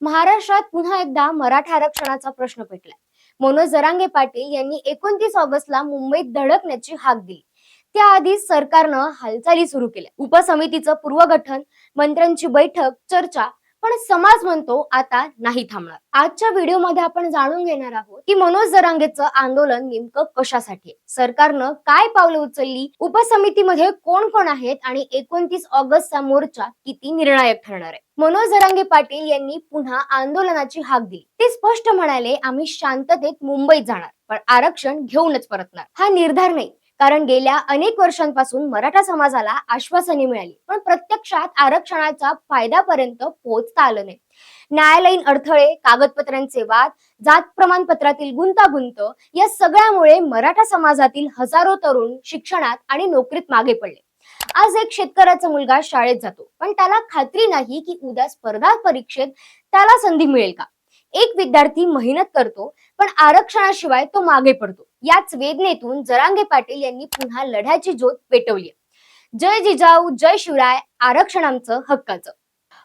महाराष्ट्रात पुन्हा एकदा मराठा आरक्षणाचा प्रश्न पेटलाय. मनोज जरांगे पाटील यांनी एकोणतीस ऑगस्टला मुंबईत धडकण्याची हाक दिली. त्याआधी सरकारनं हालचाली सुरू केल्या. उपसमितीचं पूर्वगठन मंत्र्यांची बैठक चर्चा पण समाज म्हणतो आता नाही थांबणार. आजच्या व्हिडिओमध्ये आपण जाणून घेणार आहोत की मनोज जरांगेचं आंदोलन नेमकं कशासाठी आहे? सरकारनं काय पावलं उचलली? उपसमितीमध्ये कोण कोण आहेत? आणि एकोणतीस ऑगस्टचा मोर्चा किती निर्णायक ठरणार आहे? मनोज जरांगे पाटील यांनी पुन्हा आंदोलनाची हाक दिली. ते स्पष्ट म्हणाले आम्ही शांततेत मुंबईत जाणार पण आरक्षण घेऊनच परतणार. हा निर्धार नाही. कारण गेल्या अनेक वर्षांपासून मराठा समाजाला आश्वासने मिळाली पण प्रत्यक्षात आरक्षणाचा फायद्यापर्यंत पोहोचता आलं नाही. न्यायालयीन अडथळे कागदपत्रांचे वाद जात प्रमाणपत्रातील गुंतागुंत या सगळ्यामुळे मराठा समाजातील हजारो तरुण शिक्षणात आणि नोकरीत मागे पडले. आज एक शेतकऱ्याचा मुलगा शाळेत जातो पण त्याला खात्री नाही की उद्या स्पर्धा परीक्षेत त्याला संधी मिळेल का? एक विद्यार्थी मेहनत करतो पण आरक्षणाशिवाय तो मागे पडतो. याच वेदनेतून जरांगे पाटील यांनी पुन्हा लढ्याची ज्योत पेटवली जय जिजाऊ जय शिवराय आरक्षण आमचं हक्काचं.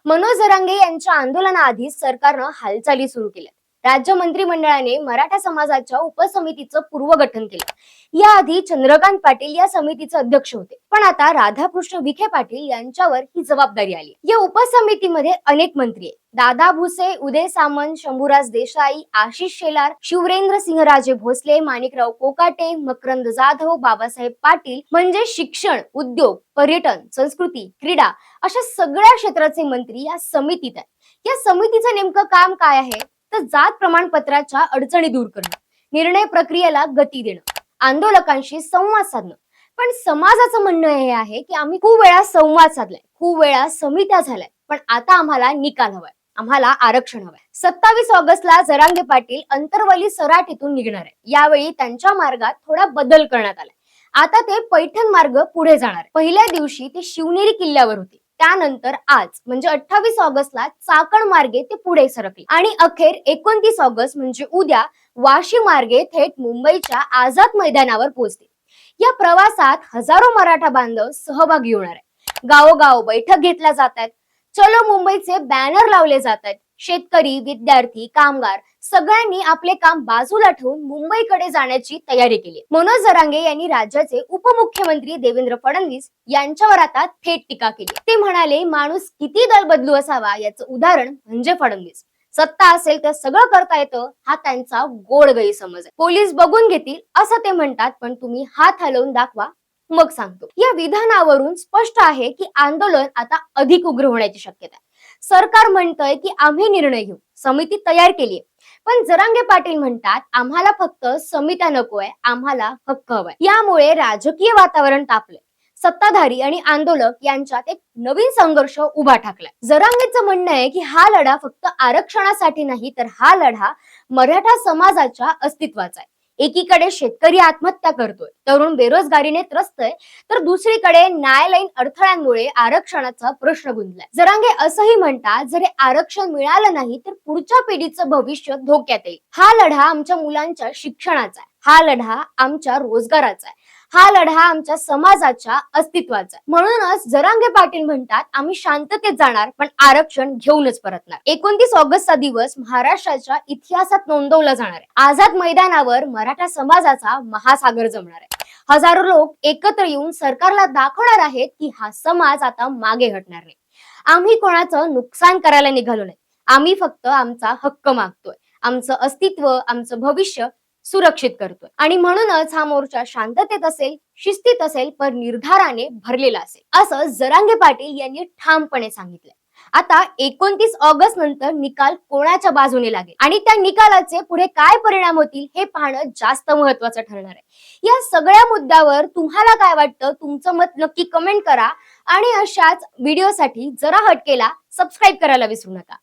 मनोज जरांगे यांच्या आंदोलनाआधीच सरकारनं हालचाली सुरू केल्या राज्य मंत्रिमंडळाने मराठा समाजाच्या उपसमितीचं पूर्वगठन केलं. याआधी चंद्रकांत पाटील या समितीचे अध्यक्ष होते. पण आता राधाकृष्ण विखे पाटील यांच्यावर ही जबाबदारी आली. या उपसमितीमध्ये अनेक मंत्री आहेत. दादा भुसे उदय सामंत शंभूराज देसाई आशिष शेलार शिवरेंद्र सिंहराजे भोसले माणिकराव कोकाटे मकरंद जाधव बाबासाहेब पाटील म्हणजे शिक्षण उद्योग पर्यटन संस्कृती क्रीडा अशा सगळ्या क्षेत्राचे मंत्री या समितीत आहेत. या समितीचं नेमकं काम काय आहे? तर जात प्रमाणपत्राच्या अडचणी दूर करणं निर्णय प्रक्रियेला गती देणं आंदोलकांशी संवाद साधणं. पण समाजाचं म्हणणं हे आहे की आम्ही खूप वेळा संवाद साधलाय खूप वेळा समित्या झाल्या पण आता आम्हाला निकाल हवाय आम्हाला आरक्षण हवंय. सत्तावीस ऑगस्टला जरांगे पाटील अंतरवली सराटीतून निघणार आहे यावेळी त्यांच्या मार्गात थोडा बदल करण्यात आलाय. आता ते पैठण मार्ग पुढे जाणार पहिल्या दिवशी ते शिवनेरी किल्ल्यावर होते. त्यानंतर आज म्हणजे अठ्ठावीस ऑगस्टला चाकण मार्गे ते पुढे सरकले. आणि अखेर एकोणतीस ऑगस्ट म्हणजे उद्या वाशी मार्गे थेट मुंबईच्या आझाद मैदानावर पोहोचते. या प्रवासात हजारो मराठा बांधव सहभागी होणार आहे गावोगाव बैठक घेतल्या जात आहेत. चलो मुंबईचे बॅनर लावले जात आहेत. शेतकरी विद्यार्थी कामगार सगळ्यांनी आपले काम बाजूला ठेवून मुंबईकडे जाण्याची तयारी केली. मनोज जरांगे यांनी राज्याचे उपमुख्यमंत्री देवेंद्र फडणवीस यांच्यावर आता थेट टीका केली. ते म्हणाले माणूस किती दल बदलू असावा याचं उदाहरण म्हणजे फडणवीस. सत्ता असेल तर सगळं करता येतं हा त्यांचा गोड गैरसमज आहे. पोलीस बघून घेतील असं ते म्हणतात पण तुम्ही हात हलवून दाखवा मग सांगतो. या विधानावरून स्पष्ट आहे की आंदोलन आता अधिक उग्र होण्याची शक्यता आहे. सरकार म्हणतंय की आम्ही निर्णय घेऊ. समिती तयार केली पण जरांगे पाटील म्हणतात आम्हाला फक्त समित्या नकोय आम्हाला हक्क हवाय. यामुळे राजकीय वातावरण तापलंय. सत्ताधारी आणि आंदोलक यांच्यात एक नवीन संघर्ष उभा ठाकलाय. जरांगेचं म्हणणं आहे की हा लढा फक्त आरक्षणासाठी नाही तर हा लढा मराठा समाजाच्या अस्तित्वाचा आहे. एकीकडे शेतकरी आत्महत्या करतोय तरुण बेरोजगारीने त्रस्त आहे तर दुसरीकडे न्यायालयीन अडथळ्यांमुळे आरक्षणाचा प्रश्न गुंतलाय. जरांगे असंही म्हणतात जर आरक्षण मिळालं नाही तर पुढच्या पिढीचं भविष्य धोक्यात येईल. हा लढा आमच्या मुलांच्या शिक्षणाचा आहे. हा लढा आमच्या रोजगाराचा आहे. हा लढा आमच्या समाजाच्या अस्तित्वाचा म्हणूनच जरांगे पाटील म्हणतात आम्ही शांततेत जाणार पण आरक्षण घेऊनच परतणार. एकोणतीस ऑगस्टचा दिवस महाराष्ट्राच्या इतिहासात नोंदवला जाणार आहे. आझाद मैदानावर मराठा समाजाचा महासागर जमणार आहे. हजारो लोक एकत्र येऊन सरकारला दाखवणार आहेत की हा समाज आता मागे हटणार नाही. आम्ही कोणाचं नुकसान करायला निघालो नाही. आम्ही फक्त आमचा हक्क मागतोय. आमचं अस्तित्व आमचं भविष्य सुरक्षित करतोय. आणि म्हणूनच हा मोर्चा शांततेत असेल शिस्तीत असेल पण निर्धाराने भरलेला असेल. असं जरांगे पाटील यांनी ठामपणे सांगितलं आता एकोणतीस ऑगस्ट नंतर निकाल कोणाच्या बाजूने लागेल? आणि त्या निकालाचे पुढे काय परिणाम होतील हे पाहणं जास्त महत्वाचं ठरणार आहे. या सगळ्या मुद्द्यावर तुम्हाला काय वाटतं? तुमचं मत नक्की कमेंट करा. आणि अशाच व्हिडिओसाठी जरा हटकेला सबस्क्राईब करायला विसरू नका.